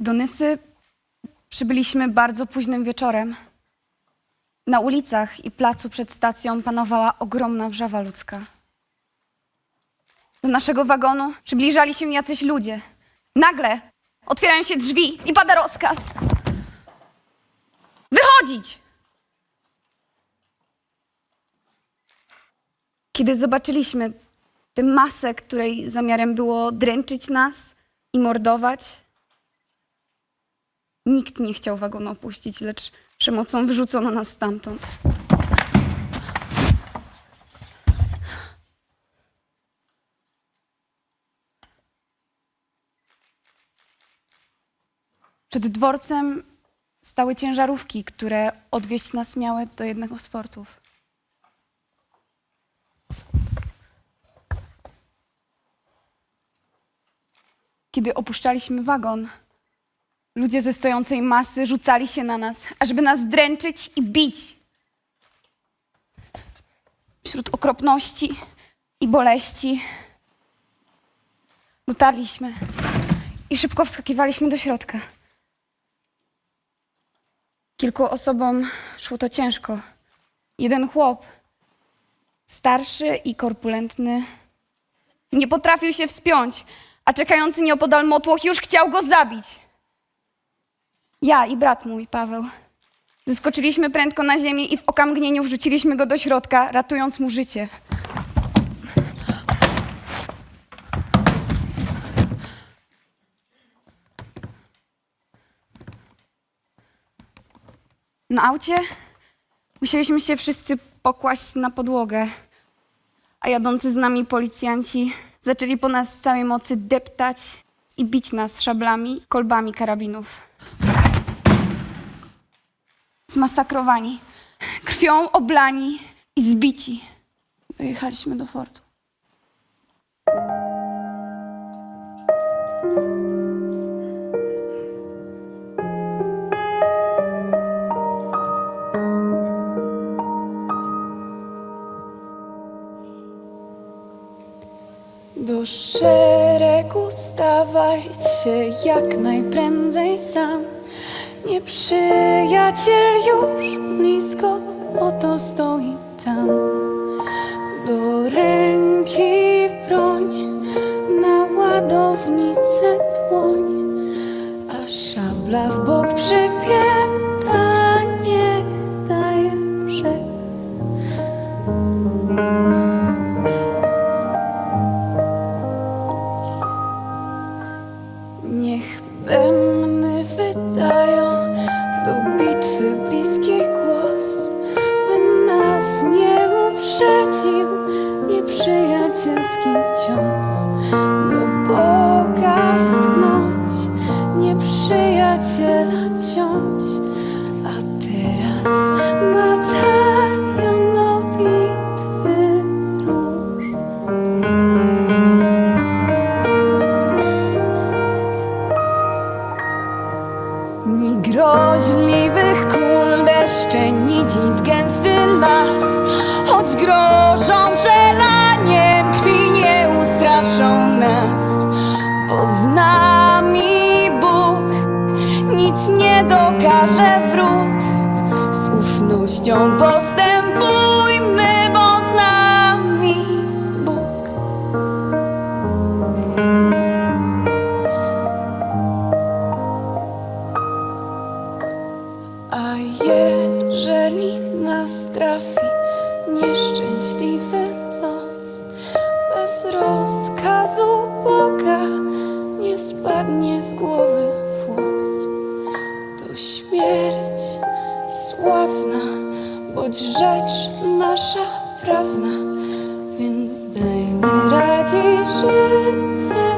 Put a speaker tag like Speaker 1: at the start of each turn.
Speaker 1: Do Nysy przybyliśmy bardzo późnym wieczorem. Na ulicach i placu przed stacją panowała ogromna wrzawa ludzka. Do naszego wagonu przybliżali się jacyś ludzie. Nagle otwierają się drzwi i pada rozkaz. Wychodzić! Kiedy zobaczyliśmy tę masę, której zamiarem było dręczyć nas i mordować, nikt nie chciał wagonu opuścić, lecz przemocą wyrzucono nas stamtąd. Przed dworcem stały ciężarówki, które odwieźć nas miały do jednego z portów. Kiedy opuszczaliśmy wagon, ludzie ze stojącej masy rzucali się na nas, ażeby nas dręczyć i bić. Wśród okropności i boleści dotarliśmy i szybko wskakiwaliśmy do środka. Kilku osobom szło to ciężko. Jeden chłop, starszy i korpulentny, nie potrafił się wspiąć, a czekający nieopodal motłoch już chciał go zabić. Ja i brat mój, Paweł, zeskoczyliśmy prędko na ziemię i w okamgnieniu wrzuciliśmy go do środka, ratując mu życie. Na aucie musieliśmy się wszyscy pokłaść na podłogę, a jadący z nami policjanci zaczęli po nas z całej mocy deptać i bić nas szablami, kolbami karabinów. Zmasakrowani, krwią oblani i zbici. Dojechaliśmy do fortu.
Speaker 2: Do szeregu stawajcie jak najprędzej sam. Nieprzyjaciel już blisko, oto stoi tam. Do ręki broń, na ładownicę dłoń, a szabla w bok przypięta nieprzyjacielski cios. Do Boga wstchnąć, nieprzyjaciela ciąć, a teraz matalion do bitwy róż. Ni groźliwych kul deszcze, ni gęsty las Choć grożą ufnością postępujmy, bo z nami Bóg. A jeżeli nas trafi nieszczęśliwy los, bez rozkazu Boga nie spadnie z głowy choć rzecz nasza prawna, więc daj mi radzić życie.